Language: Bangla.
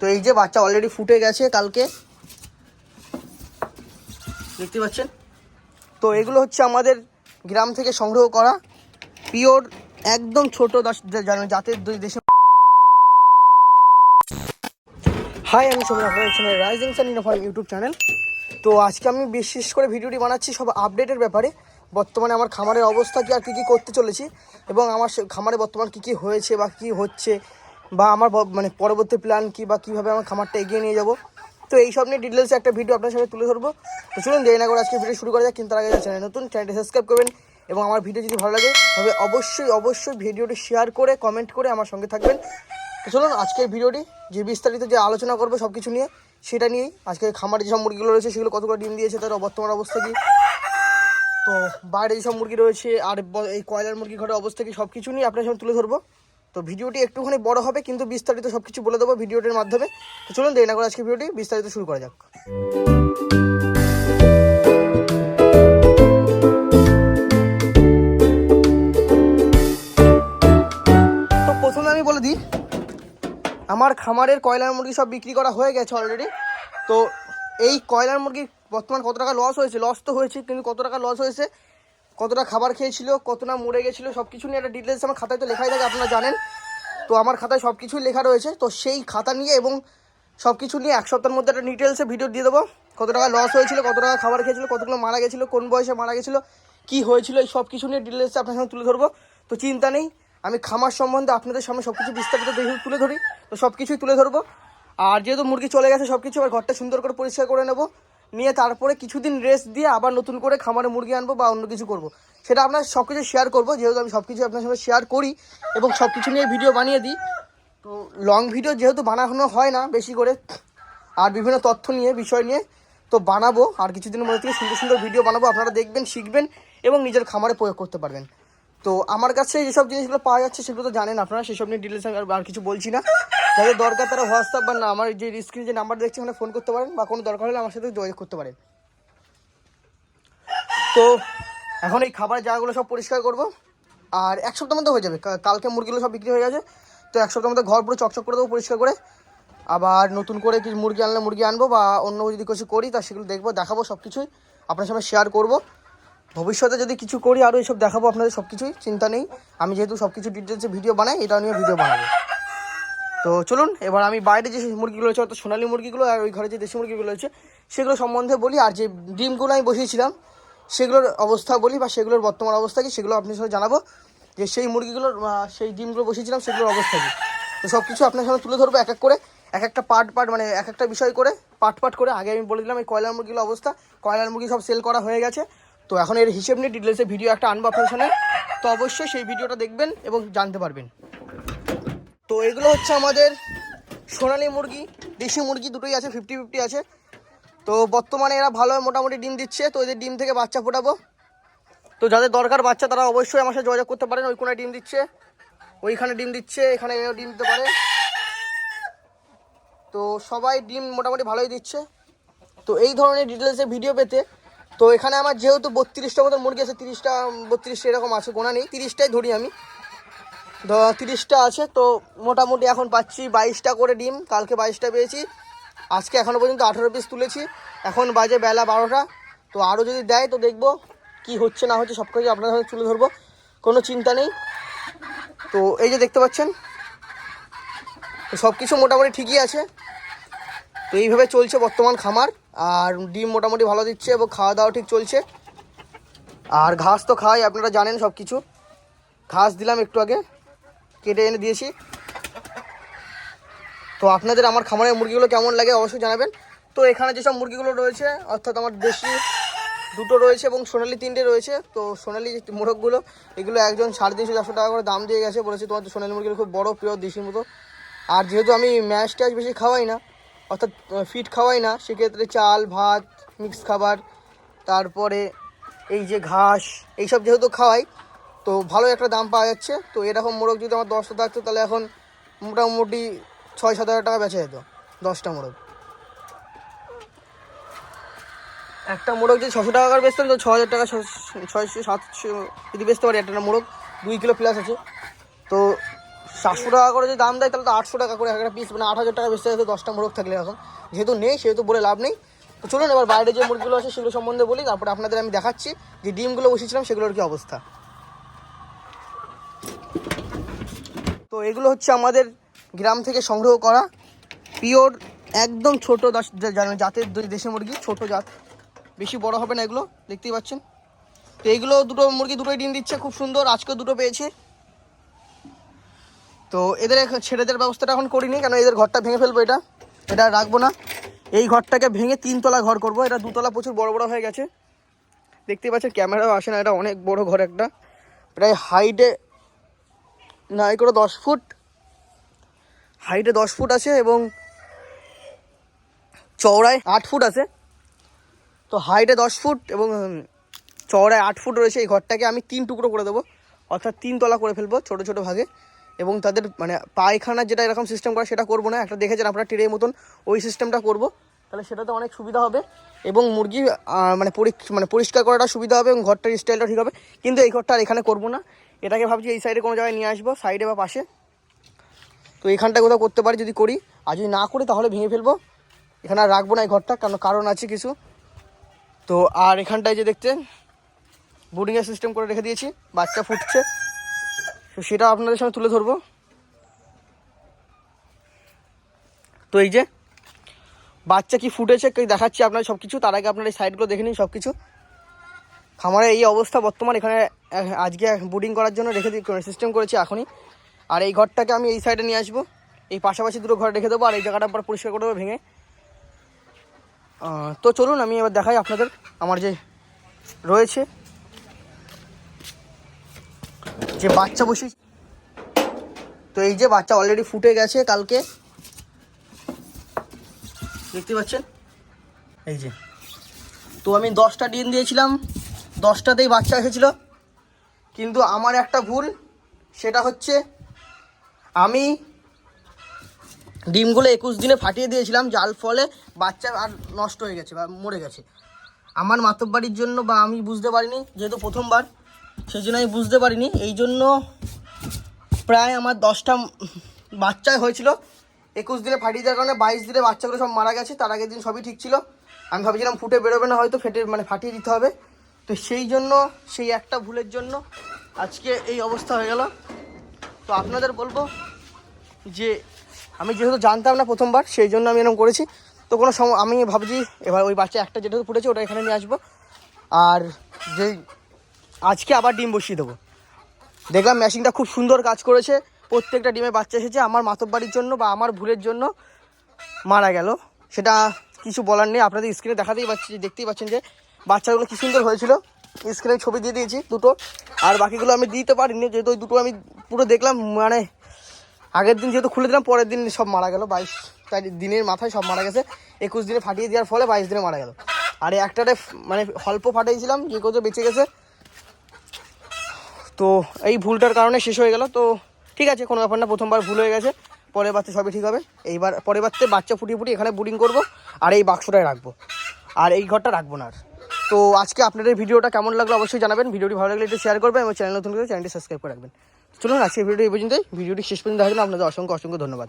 তো এই যে বাচ্চা অলরেডি ফুটে গেছে কালকে। দেখতে পাচ্ছেন? তো এগুলো হচ্ছে আমাদের গ্রাম থেকে সংগ্রহ করা। পিওর, একদম ছোট জাতের দুই দেশে হাই আমি সবাই rising sun uniform YouTube channel তো আজকে আমি বিশেষ করে ভিডিওটি বানাচ্ছি সব আপডেটের ব্যাপারে। বর্তমানে আমার খামারের অবস্থা কি আর কী কী করতে চলেছি এবং আমার খামারে বর্তমান কী কী হয়েছে বা কী হচ্ছে বা আমার মানে পরবর্তী প্ল্যান কী বা কীভাবে আমার খামারটা এগিয়ে নিয়ে যাব। তো এই সব নিয়ে ডিটেলসে একটা ভিডিও আপনার সাথে তুলে ধরবো। তো চলুন দেরি না করে আজকে ভিডিও শুরু করা যাক, কিন্তু আগে চ্যানেল নতুন চ্যানেলটি সাবস্ক্রাইব করবেন এবং আমার ভিডিও যদি ভালো লাগে, তবে অবশ্যই অবশ্যই ভিডিওটি শেয়ার করে কমেন্ট করে আমার সঙ্গে থাকবেন। তো চলুন আজকের ভিডিওটি যে বিস্তারিত যে আলোচনা করব সব কিছু নিয়ে, সেটা নিয়েই আজকে খামারে যেসব মুরগিগুলো রয়েছে, সেগুলো কতগুলো ডিম দিয়েছে, তার বর্তমান অবস্থা কি? তো বাইরে যেসব মুরগি রয়েছে, আর এই কয়লার মুরগি ঘরের অবস্থা কি সব কিছু নিয়ে আপনার সঙ্গে তুলে ধরবো। তো ভিডিওটি একটুখানি বড় হবে, কিন্তু বিস্তারিত সব কিছু বলে দেবো ভিডিওটির মাধ্যমে। তো চলুন, দেরি না করে আজকে ভিডিওটি বিস্তারিত শুরু করা যাক। তো প্রথমে আমি বলে দিই, আমার খামারের কয়লার মুরগি সব বিক্রি করা হয়ে গেছে অলরেডি তো এই কয়লার মুরগি বর্তমান কত টাকা লস হয়েছে? লস তো হয়েছে, কিন্তু কত টাকা লস হয়েছে? কতটা খাবার খেয়েছিল, কতটা মরে গেছিল সব কিছু নিয়ে একটা ডিটেলস আমার খাতায় তো লেখাই থাকে, আপনারা জানেন। তো আমার খাতায় সব কিছুই লেখা রয়েছে, তো সেই খাতা নিয়ে এবং সব কিছু নিয়ে এক সপ্তাহের মধ্যে একটা ডিটেলসে ভিডিও দিয়ে দেবো। কত টাকা লস হয়েছিল, কত টাকা খাবার খেয়েছিল, কতগুলো মারা গেছিল, কোন বয়সে মারা গেছিল, কী হয়েছিল, এই সব কিছু নিয়ে ডিটেলসে আপনার সামনে তুলে ধরবো। তো চিন্তা নেই, আমি খামার সম্বন্ধে আপনাদের সামনে সব কিছু বিস্তারিত দেখে তুলে ধরি, তো সব কিছুই তুলে ধরবো। আর যেহেতু মুরগি চলে গেছে সব কিছু আবার ঘরটা সুন্দর করে পরিষ্কার করে নেব। নিয়ে তারপরে কিছুদিন রেস্ট দিয়ে আবার নতুন করে খামারে মুরগি আনব বা অন্য কিছু করব। সেটা আপনার সব কিছু শেয়ার করব, যেহেতু আমি সব কিছু আপনার সঙ্গে শেয়ার করি এবং সব কিছু নিয়ে ভিডিও বানিয়ে দিই। তো লং ভিডিও যেহেতু বানানো হয় না বেশি করে, আর বিভিন্ন তথ্য নিয়ে, বিষয় নিয়ে, তো বানাবো। আর কিছুদিনের মধ্যে থেকে সুন্দর সুন্দর ভিডিও বানাবো। আপনারা দেখবেন, শিখবেন এবং নিজের খামারে প্রয়োগ করতে পারবেন। তো আমার কাছে যেসব জিনিসগুলো পাওয়া যাচ্ছে সেগুলো তো জানেন আপনারা, সেসব নিয়ে ডিটেলস আমি আর- কিছু বলছি না। যাদের দরকার তারা হোয়াটসঅ্যাপ বা না আমার যে স্ক্রিনে যে নাম্বার দেখছি ওখানে ফোন করতে পারেন বা কোনো দরকার হলে আমার সাথে যোগাযোগ করতে পারেন। তো এখন এই খাবারের জায়গাগুলো সব পরিষ্কার করব। আর এক সপ্তাহ মধ্যে হয়ে যাবে। কালকে মুরগিগুলো সব বিক্রি হয়ে গেছে। তো এক সপ্তাহের মধ্যে ঘর পুরো চকচক করে দেবো পরিষ্কার করে। আবার নতুন করে কিছু মুরগি আনলে মুরগি আনব বা অন্য যদি কিছু করি তা সেগুলো দেখব, দেখাবো সব কিছুই আপনার সামনে শেয়ার করব। ভবিষ্যতে যদি কিছু করি আরও এইসব দেখাবো আপনাদের সব কিছুই চিন্তা নেই। আমি যেহেতু সব কিছু ডিটেলসে ভিডিও বানাই, এটা নিয়ে ভিডিও বানাবো। তো চলুন, এবার আমি বাইরে যে মুরগিগুলো রয়েছে, অর্থাৎ সোনালি মুরগিগুলো আর ওই ঘরে যে দেশি মুরগিগুলো রয়েছে, সেগুলো সম্বন্ধে বলি, আর যে ডিমগুলো আমি বসিয়েছিলাম, সেগুলোর অবস্থা বলি, বা সেগুলোর বর্তমান অবস্থা কি, সেগুলো আপনার সাথে জানাব। যে সেই মুরগিগুলোর সেই ডিমগুলো বসিয়েছিলাম, সেগুলোর অবস্থা কী। তো সব কিছু আপনার সামনে তুলে ধরবো, এক এক করে, এক একটা পার্ট পার্ট মানে এক একটা বিষয় করে পার্ট পার্ট করে, আগে আমি বলে দিলাম এই কয়লার মুরগিগুলো অবস্থা। কয়লার মুরগি সব সেল করা হয়ে গেছে। তো এখন এর হিসেব নিয়ে ডিটেলসে ভিডিও একটা আনব আপনার সামনে। তো অবশ্যই সেই ভিডিওটা দেখবেন এবং জানতে পারবেন। তো এগুলো হচ্ছে আমাদের সোনালি মুরগি, দেশি মুরগি দুটোই আছে ফিফটি ফিফটি আছে। তো বর্তমানে এরা ভালো মোটামুটি ডিম দিচ্ছে, তো এদের ডিম থেকে বাচ্চা ফোটাবো। তো যাদের দরকার বাচ্চা, তারা অবশ্যই আমার সাথে যোগাযোগ করতে পারেন, ওই কোনায় ডিম দিচ্ছে, ওইখানে ডিম দিচ্ছে, এখানে ডিম দিতে পারে। তো সবাই ডিম মোটামুটি ভালোই দিচ্ছে। তো এই ধরনের ডিটেলসে ভিডিও পেতে তো এখানে আমার যেহেতু বত্রিশটা মতো মুরগি আছে, তিরিশটা বত্রিশটা এরকম আছে, গোনা নেই। তিরিশটাই ধরি আমি। তিরিশটা আছে, তো মোটামুটি এখন পাচ্ছি বাইশটা করে ডিম, কালকে বাইশটা পেয়েছি। আজকে এখনও পর্যন্ত আঠেরো পিস তুলেছি। এখন বাজে বেলা বারোটা। তো আরও যদি দেয় তো দেখব কি হচ্ছে, না হচ্ছে সব কিছু আপনার সাথে তুলে ধরবো। কোনো চিন্তা নেই। তো এই যে দেখতে পাচ্ছেন সব কিছু মোটামুটি ঠিকই আছে। তো এইভাবে চলছে বর্তমান খামার। আর ডিম মোটামুটি ভালো দিচ্ছে এবং খাওয়া দাওয়া ঠিক চলছে। আর ঘাস তো খাই, আপনারা জানেন সব কিছু ঘাস দিলাম একটু আগে, কেটে এনে দিয়েছি। তো আপনাদের আমার খামারের মুরগিগুলো কেমন লাগে অবশ্যই জানাবেন। তো এখানে যেসব মুরগিগুলো রয়েছে, অর্থাৎ আমার দেশি দুটো রয়েছে এবং সোনালি তিনটে রয়েছে, তো সোনালি যে মোরগগুলো, এগুলো একজন সাড়ে তিনশো চারশো টাকা করে দাম দিয়ে গেছে, বলেছে তোমার সোনালি মুরগিগুলো খুব বড়, প্রিয় দেশির মতো আর যেহেতু আমি ম্যাশ ট্যাশ বেশি খাওয়াই না অর্থাৎ ফিট খাওয়াই না। সেক্ষেত্রে চাল, ভাত মিক্স খাবার, তারপরে এই যে ঘাস, এইসব যেহেতু খাওয়াই, তো ভালো একটা দাম পাওয়া যাচ্ছে। তো এরকম মোরগ যদি আমার দশটা থাকতো, তাহলে এখন মোটামুটি ছয়, সাত হাজার টাকা বেচা যেত, দশটা মোরগ। একটা মোরগ যদি ছশো টাকা করে বেচতাম তো ছ হাজার টাকা, ছয়শো, সাতশো যদি বেচতে পারি একটা মোরগ, দুই কিলো প্লাস আছে। তো সাতশো টাকা করে যদি দাম দেয়, তাহলে তো আটশো টাকা করে একটা পিস মানে আট হাজার টাকা বেশি দশটা মোরগ থাকলে এখন। যেহেতু নেই, সেহেতু বলে লাভ নেই। তো চলুন, এবার বাইরে যে মুরগিগুলো আছে, সেগুলো সম্বন্ধে বলি, তারপরে আপনাদের আমি দেখাচ্ছি যে ডিমগুলো বসেছিলাম সেগুলোর কি অবস্থা। তো এগুলো হচ্ছে আমাদের গ্রাম থেকে সংগ্রহ করা পিওর, একদম ছোট জাতের দেশি মুরগি, ছোট জাত। বেশি বড় হবে না এগুলো, দেখতেই পাচ্ছেন। তো এইগুলো দুটো মুরগি দুটোই ডিম দিচ্ছে, খুব সুন্দর। আজকেও দুটো পেয়েছি। তো এদের ছেড়ে দেওয়ার ব্যবস্থাটা এখন করিনি, কেন এদের ঘরটা ভেঙে ফেলব এটা? এটা রাখব না। এই ঘরটাকে ভেঙে তিনতলা ঘর করব, এটা দুতলা প্রচুর বড় বড় হয়ে গেছে। দেখতেই পাচ্ছেন, ক্যামেরাও আসে না, এটা অনেক বড় ঘর একটা। প্রায় হাইটে, না, এই করে দশ ফুট। হাইটে দশ ফুট আছে এবং চওড়ায় আট ফুট আছে। তো হাইটে দশ ফুট এবং চওড়ায় আট ফুট রয়েছে এই ঘরটাকে আমি তিন টুকরো করে দেবো। অর্থাৎ তিন তলা করে ফেলব ছোটো ছোটো ভাগে। এবং তাদের মানে পায়খানার যেটা এরকম সিস্টেম করা সেটা করব না। একটা দেখেছেন আপনারা টিরের মতন ওই সিস্টেমটা করব। তাহলে সেটাতে অনেক সুবিধা হবে এবং মুরগি মানে মানে পরিষ্কার করাটা সুবিধা হবে এবং ঘরটার স্টাইলটা ঠিক হবে। কিন্তু এই ঘরটা আর এখানে করব না। এটাকে ভাবছি এই সাইডে কোনো জায়গায় নিয়ে আসব সাইডে বা পাশে। তো এখানটা কোথাও করতে পারি যদি করি। আর যদি না করি তাহলে ভেঙে ফেলব। এখানে আর রাখব না এই ঘরটা, কারণ কারণ আছে কিছু। তো আর এখানটায় যে দেখতে বোর্ডিংয়ের সিস্টেম করে রেখে দিয়েছি। বাচ্চা ফুটছে। তো সেটা আপনাদের সঙ্গে তুলে ধরবো। তো এই যে, বাচ্চা কি ফুটেছে দেখাচ্ছি আপনার সব কিছু তার আগে আপনার এই সাইডগুলো দেখে নিন সব কিছু খামারে এই অবস্থা বর্তমান, এখানে আজকে বোর্ডিং করার জন্য রেখে সিস্টেম করেছি এখনই। আর এই ঘরটাকে আমি এই সাইডে নিয়ে আসব। এই পাশাপাশি দুটো ঘর রেখে দেবো, আর এই জায়গাটা পর পরিষ্কার করে দেবো ভেঙে। তো চলুন, আমি এবার দেখাই আপনাদের আমার যে রয়েছে। যে বাচ্চা বসি তো এই যে বাচ্চা অলরেডি ফুটে গেছে কালকে। দেখতে পাচ্ছেন? এই যে। তো আমি দশটা ডিম দিয়েছিলাম, দশটাতেই বাচ্চা এসেছিল। কিন্তু আমার একটা ভুল, সেটা হচ্ছে আমি ডিমগুলো একুশ দিনে ফাটিয়ে দিয়েছিলাম, যার ফলে বাচ্চা আর নষ্ট হয়ে গেছে বা মরে গেছে। আমার মাতব্বাড়ির জন্য বা আমি বুঝতে পারিনি, যেহেতু প্রথমবার সেই জন্য আমি বুঝতে পারিনি। এই জন্য প্রায় আমার দশটা বাচ্চা হয়েছিল। একুশ দিনে ফাটিয়ে দেওয়ার কারণে বাইশ দিনে বাচ্চাগুলো সব মারা গেছে, তার আগের দিন সবই ঠিক ছিল। আমি ভাবছিলাম ফুটে বেরোবে না, হয়তো ফেটে মানে ফাটিয়ে দিতে হবে। তো সেই জন্য, সেই একটা ভুলের জন্য আজকে এই অবস্থা হয়ে গেল। তো আপনাদের বলব যে, আমি যেহেতু জানতাম না প্রথমবার, সেই জন্য আমি এরকম করেছি। তো কোনো সম আমি ভাবছি, এবার ওই বাচ্চা একটা যেটা ফুটেছে, ওটা এখানে নিয়ে আসব। আর যেই আজকে আবার ডিম বসিয়ে দেবো। দেখলাম মেশিনটা খুব সুন্দর কাজ করেছে। প্রত্যেকটা ডিমে বাচ্চা এসেছে। আমার মাতব্বাড়ির জন্য বা আমার ভুলের জন্য মারা গেল। সেটা কিছু বলার নেই। আপনাদের স্ক্রিনে দেখাতেই পাচ্ছি দেখতেই পাচ্ছেন যে বাচ্চাগুলো কী সুন্দর হয়েছিল। স্ক্রিনে ছবি দিয়ে দিয়েছি দুটো। আর বাকিগুলো আমি দিতে পারিনি। যেহেতু ওই দুটো আমি পুরো দেখলাম মানে আগের দিন যেহেতু খুলে দিলাম, পরের দিন সব মারা গেল। বাইশ তারিখ দিনের মাথায় সব মারা গেছে। একুশ দিনে ফাটিয়ে দেওয়ার ফলে বাইশ দিনে মারা গেল। আর এই একটাতে মানে অল্প ফাটিয়েছিলাম, যে কত বেঁচে গেছে। তো এই ভুলটার কারণে শেষ হয়ে গেল। তো ঠিক আছে, কোনো ব্যাপার না, প্রথমবার ভুল হয়ে গেছে। পরের বাচ্চা সবই ঠিক হবে। এইবার পরের বাচ্চা বাচ্চা ফুটিয়ে ফুটিয়ে এখানে বুডিং করব আর এই বাক্সটায় রাখব। আর এই ঘরটা রাখব না আর। তো আজকে আপনাদের ভিডিওটা কেমন লাগল অবশ্যই জানাবেন। ভিডিওটি ভালো লাগলে একটু শেয়ার করবেন এবং চ্যানেল নতুন করে চ্যানেলটি সাবস্ক্রাইব করে রাখবেন। চলুন আজকে ভিডিও এই পর্যন্তই। ভিডিওটি শেষ পর্যন্ত দেখার জন্য আপনাদের অসংখ্য অসংখ্য ধন্যবাদ।